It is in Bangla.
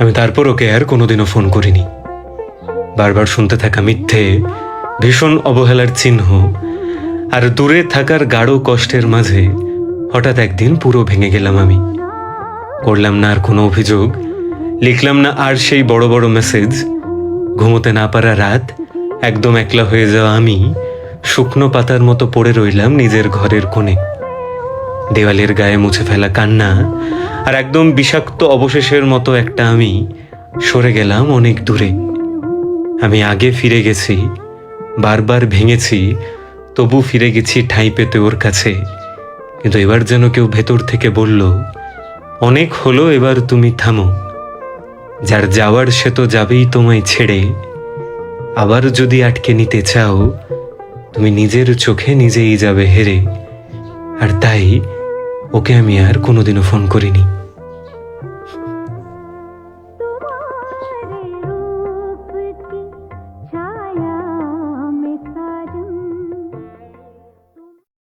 আমি তারপর ওকে আর কোনোদিনও ফোন করিনি। বারবার শুনতে থাকা মিথ্যে, ভীষণ অবহেলার চিহ্ন, আর দূরে থাকার গাঢ় কষ্টের মাঝে হঠাৎ একদিন পুরো ভেঙে গেলাম আমি। করলাম না আর কোনো অভিযোগ, লিখলাম না আর সেই বড় বড় মেসেজ, ঘুমোতে না পারা রাত, একদম একলা হয়ে যাওয়া আমি, শুকনো পাতার মতো পড়ে রইলাম নিজের ঘরের কোণে। দেওয়ালের গায়ে মুছে ফেলা কান্না আর একদম বিষাক্ত অবশেষের মতো একটা আমি সরে গেলাম অনেক দূরে। আমি আগে ফিরে গেছি, বারবার ভেঙেছি, তবু ফিরে গেছি ঠাঁই পেতে ওর কাছে। কিন্তু এবার যেন কেউ ভেতর থেকে বলল, অনেক হলো, এবার তুমি থামো। যার যাওয়ার সে তো যাবেই তোমায় ছেড়ে। আবার যদি আটকে নিতে চাও, তুমি নিজের চোখে নিজেই যাবে হেরে। আর তাই ওকে আমি আর কোনোদিনও ফোন করিনি।